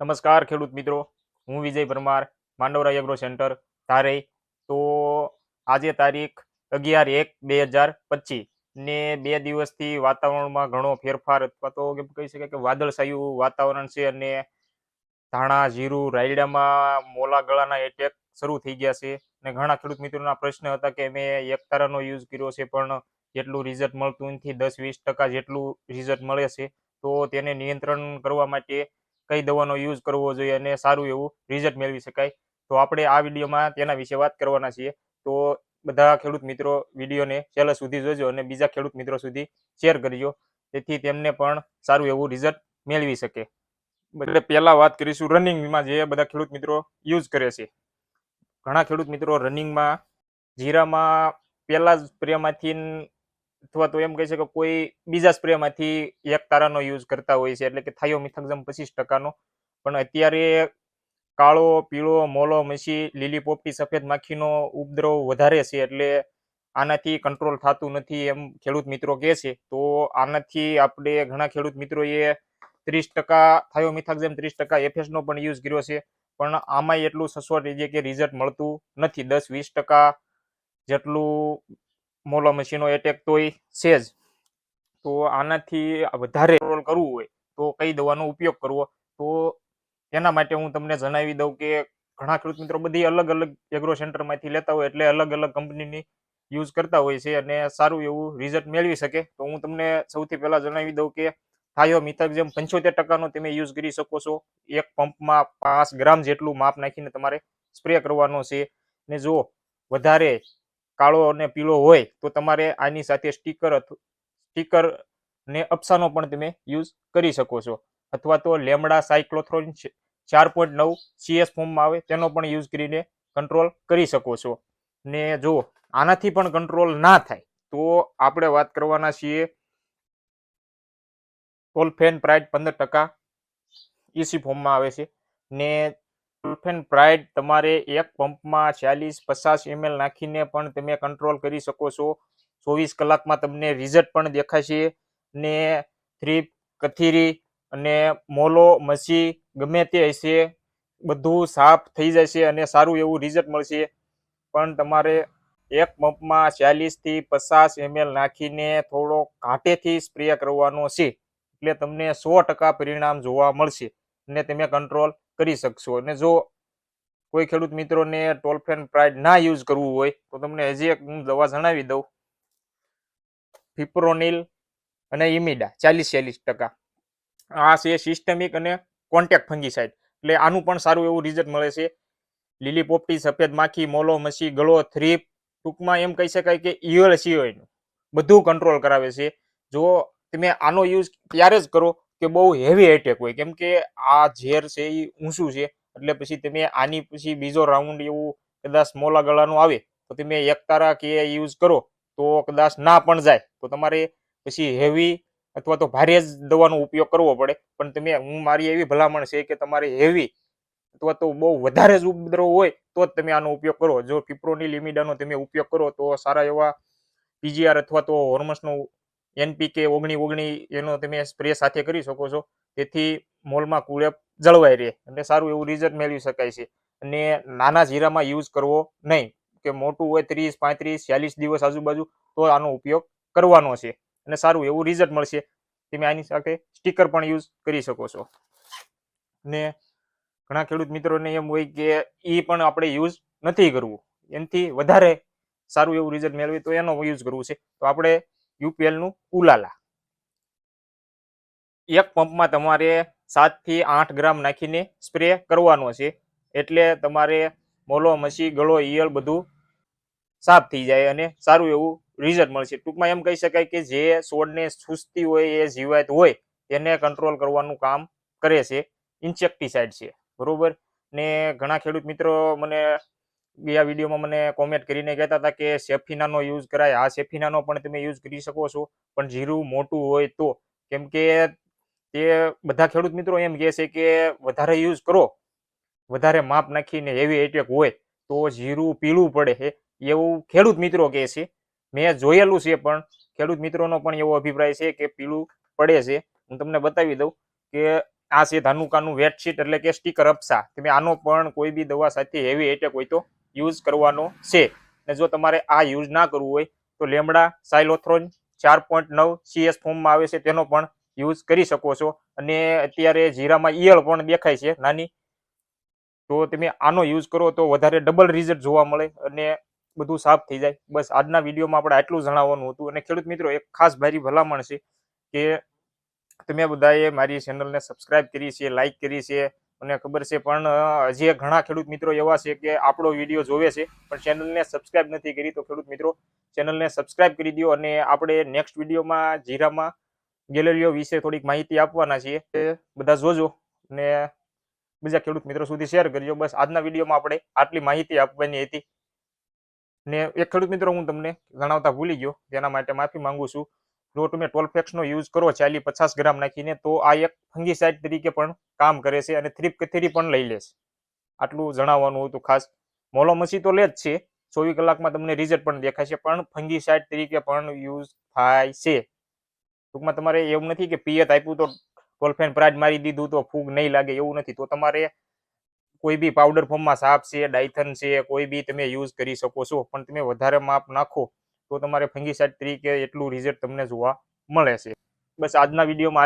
નમસ્કાર, ખેડૂત મિત્રો. હું વિજય પરમાર, માંડવરા એગ્રો સેન્ટર ધારે. તો આજે તારીખ અગિયાર એક બે હજાર પચીસ ને બે દિવસથી વાતાવરણમાં ઘણો ફેરફાર અથવા તો કેમ કહી શકાય કે વાદળછાયું વાતાવરણ છે અને ધાણા, જીરું, રાયડામાં મોલા ગળાના એટેક શરૂ થઈ ગયા છે. અને ઘણા ખેડૂત મિત્રોના પ્રશ્ન હતા કે મેં એક તારાનો યુઝ કર્યો છે પણ જેટલું રિઝલ્ટ મળતું નથી, દસ વીસ ટકા જેટલું રિઝલ્ટ મળે છે. તો તેને નિયંત્રણ કરવા માટે કઈ દવાનો યુઝ કરવો જોઈએ અને સારું એવું રિઝલ્ટ મેળવી શકાય. તો આપણે આ વિડીયોમાં તેના વિશે વાત કરવાના છીએ. તો બધા ખેડૂત મિત્રો વિડીયોને છેલ્લા સુધી જોજો અને બીજા ખેડૂત મિત્રો સુધી શેર કરજો. જેથી તેમને પણ સારું એવું રિઝલ્ટ મેળવી શકે. એટલે પહેલા વાત કરીશું રનિંગમાં જે બધા ખેડૂત મિત્રો યુઝ કરે છે. ઘણા ખેડૂત મિત્રો રનિંગમાં જીરામાં પહેલા જ સ્પ્રેમાંથી અથવા તો એમ કહી શકાય કોઈ બીજા સ્પ્રેમાંથી એક તારાનો યુઝ કરતા હોય છે. એટલે કે થાયો મિથાક્ઝમ પચીસ ટકાનો. પણ અત્યારે કાળો, પીળો, મોલો, મસી, લીલી પોપટી, સફેદ માખીનો ઉપદ્રવ વધારે છે એટલે આનાથી કંટ્રોલ થતું નથી એમ ખેડૂત મિત્રો કહે છે. તો આનાથી આપણે ઘણા ખેડૂત મિત્રોએ ત્રીસ ટકા, થાયો મિથાક્ઝમ ત્રીસ ટકા એફએસનો પણ યુઝ કર્યો છે. પણ આમાંય એટલું સસવટ છે કે રિઝલ્ટ મળતું નથી. દસ વીસ ટકા જેટલું મોલો મશીનો એટેક તોય છે જ. તો આનાથી વધારે કંટ્રોલ કરવું હોય તો કઈ દવાનો ઉપયોગ કરવો? તો એના માટે હું તમને જણાવી દઉં કે ઘણા ખેડૂત મિત્રો બધી અલગ અલગ એગ્રો સેન્ટરમાંથી લેતા હોય એટલે અલગ અલગ કંપનીની યુઝ કરતા હોય છે અને સારું એવું રિઝલ્ટ મેળવી શકે. તો હું તમને સૌથી પહેલા જણાવી દઉં કે થાયો જેમ પંચોતેર ટકાનો તમે યુઝ કરી શકો છો. એક પંપમાં પાંચ ગ્રામ જેટલું માપ નાખીને તમારે સ્પ્રે કરવાનો છે. ને જો વધારે કાળો અને પીળો હોય તો તમારે આની સાથે સ્ટીકર સ્ટીકર ને અપ્સાનો પણ તમે યુઝ કરી શકો છો. અથવા તો લેમડા સાયક્લોથ્રોન ચાર પોઈન્ટ નવ સીએસ ફોર્મમાં આવે તેનો પણ યુઝ કરીને કંટ્રોલ કરી શકો છો. ને જો આનાથી પણ કંટ્રોલ ના થાય, તો આપણે વાત કરવાના છીએ ટોલફેન પ્રાઇડ પંદર ટકા ઈસી ફોર્મમાં આવે છે. ને ટોલફેન પ્રાઇડ તમારે એક પંપમાં ચાલીસ, પચાસ એમએલ નાખીને પણ તમે કંટ્રોલ કરી શકો છો. ચોવીસ કલાકમાં તમને રિઝલ્ટ પણ દેખાશે ને થ્રી કથીરી અને મોલો, મસી ગમે તે હશે, બધું સાફ થઈ જશે અને સારું એવું રિઝલ્ટ મળશે. પણ તમારે એક પંપમાં ચાલીસથી પચાસ એમએલ નાખીને થોડો ઘાટેથી સ્પ્રે કરવાનો છે. એટલે તમને સો ટકા પરિણામ જોવા મળશે. અને તમે કંટ્રોલ કરી શકશો. અને જો કોઈ ખેડૂત મિત્રોને ટોલફેન પ્રાઇડ ના યુઝ કરવું હોય, તો તમને હજી એક હું દવા જણાવી દઉં. ફિપ્રોનિલ અને ઇમિડા ચાલીસ ચાલીસ ટકા. આ છે સિસ્ટમિક અને કોન્ટેક્ટ ફંગીસાઇડ એટલે આનું પણ સારું એવું રિઝલ્ટ મળે છે. લીલી પોપટી સફેદ માખી, મોલો, મસી, ગળો, થ્રીપ, ટૂંકમાં એમ કહી શકાય કે ઈયળ સિવાયનું. બધું કંટ્રોલ કરાવે છે. જો તમે આનો યુઝ ત્યારે જ કરો કે બહુ હેવી એટેક હોય. કેમ કે આ ઝેર છે એ ઊંચું છે, એટલે પછી તમે આની પછી બીજો રાઉન્ડ એવું કદાચ મોલા ગળાનું આવે, તો તમે એક તારા કે યુઝ કરો, તો કદાચ ના પણ જાય. તો તમારે પછી હેવી અથવા તો ભારે જ દવાનો ઉપયોગ કરવો પડે. પણ તમે, હું મારી એવી ભલામણ છે કે તમારે હેવી અથવા તો બહુ વધારે જ ઉપદ્રવ હોય, તો જ તમે આનો ઉપયોગ કરો. જો ફિપ્રોની લિમિડાનો તમે ઉપયોગ કરો, તો સારા એવા પીજીઆર અથવા તો હોર્મસનો એનપીકે ઓગણી ઓગણી એનો તમે સ્પ્રે સાથે કરી શકો છો. તેથી મોલમાં કુળેપ જળવાઈ રહે અને સારું એવું રિઝલ્ટ મેળવી શકાય છે. અને નાના જીરામાં યુઝ કરવો નહીં, કે મોટું હોય ત્રીસ, પાંત્રીસ, ચાલીસ દિવસ આજુબાજુ તો આનો ઉપયોગ કરવાનો છે અને સારું એવું રિઝલ્ટ મળશે. તમે આની સાથે સ્ટીકર પણ યુઝ કરી શકો છો. ને ઘણા ખેડૂત મિત્રોને એમ હોય કે એ પણ આપણે યુઝ નથી કરવું. એનાથી વધારે સારું એવું રિઝલ્ટ મેળવી તો એનો યુઝ કરવું છે. તો આપણે યુપીએલનું ઉલાલા એક પંપમાં તમારે સાતથી આઠ ગ્રામ નાખીને સ્પ્રે કરવાનો છે. એટલે તમારે મોલો મસી ગળો, ઈયળ બધું સાફ થઈ જાય અને સારું એવું રિઝલ્ટ મળશે ટૂંકમાં એમ કહી શકાય કે જે છોડને સુસ્તી હોય, એ જીવાત હોય તેને કંટ્રોલ કરવાનું કામ કરે છે. ઇન્સેક્ટિસાઇડ છે. બરોબર? ને ઘણા ખેડૂત મિત્રો મને ગયા વિડીયોમાં મને કોમેન્ટ કરીને કહેતા હતા કે સેફિનાનો યુઝ કરાય. આ સેફિનાનો પણ તમે યુઝ કરી શકો છો. પણ જીરું મોટું હોય તો. કેમ કે તે બધા ખેડૂત મિત્રો એમ કહે છે કે વધારે યુઝ કરો. વધારે માપ નાખીને હેવી એટેક હોય તો જીરું પીળું પડે એવું ખેડૂત મિત્રો કહે છે. મેં જોયેલું છે પણ ખેડૂત મિત્રોનો પણ એવો અભિપ્રાય છે કે પીળું પડે છે. હું તમને બતાવી દઉં કે આ છે ધાનુકાનું વેટશીટ એટલે કે સ્ટીકર અપસા. તમે આનો પણ કોઈ બી દવા સાથે હેવી એટેક હોય તો યુઝ કરવાનો છે. અને જો તમારે આ યુઝ ના કરવું હોય, તો લેમડા સાયલોથ્રોન ચાર પોઈન્ટ નવ સીએસ ફોર્મમાં આવે છે, તેનો પણ યુઝ કરી શકો છો. અને અત્યારે જીરામાં ઈયળ પણ દેખાય છે, નાની. તો તમે આનો યુઝ કરો, તો વધારે ડબલ રિઝલ્ટ જોવા મળે અને બધું સાફ થઈ જાય. બસ આજના વિડીયોમાં આપણે આટલું જણાવવાનું હતું. અને ખેડૂત મિત્રો, એક ખાસ મારી ભલામણ છે કે તમે બધાએ મારી ચેનલને સબસ્ક્રાઇબ કરી છે લાઈક કરી છે મને ખબર છે, પણ હજી ઘણા ખેડૂત મિત્રો એવા છે કે આપણો વીડિયો જોવે છે, પણ ચેનલને સબસ્ક્રાઇબ નથી કરી, તો ખેડૂત મિત્રો ચેનલને સબસ્ક્રાઇબ કરી દો અને આપણે નેક્સ્ટ વિડીયોમાં જીરામાં ગેલેરીઓ વિશે થોડીક માહિતી આપવાના છીએ. એ બધા જોજો અને બીજા ખેડૂત મિત્રો સુધી શેર કરજો. બસ આજના વિડીયોમાં આપણે આટલી માહિતી આપવાની હતી. ને એક ખેડૂત મિત્રો હું તમને જણાવતા ભૂલી ગયો, તેના માટે માફી માંગુ છું. જો તમે ટોલફેક્સનો યુઝ કરો ચાલી પચાસ ગ્રામ નાખીને, તો આ એક ફંગીસાઇડ તરીકે પણ કામ કરે છે અને થ્રીપ કથેરી પણ લઈ લેશે આટલું જણાવવાનું હતું ખાસ. મોલોમસી તો લે જ છે. ચોવીસ કલાકમાં તમને રિઝલ્ટ પણ દેખાય છે પણ ફંગીસાઇડ તરીકે પણ યુઝ થાય છે. ટૂંકમાં તમારે એવું નથી કે પિયત આપ્યું તો ટોલફેન પ્રાજ મારી દીધું તો ફૂગ નહીં લાગે, એવું નથી. તો તમારે કોઈ બી પાવડર ફોર્મમાં સાપ છે, ડાયથન છે, કોઈ બી તમે યુઝ કરી શકો છો, પણ તમે વધારે માપ નાખો તો તમારે ફંગીસાઇડ તરીકે એટલું રિઝલ્ટ તમને જોવા મળે છે. બસ આજના વિડીયોમાં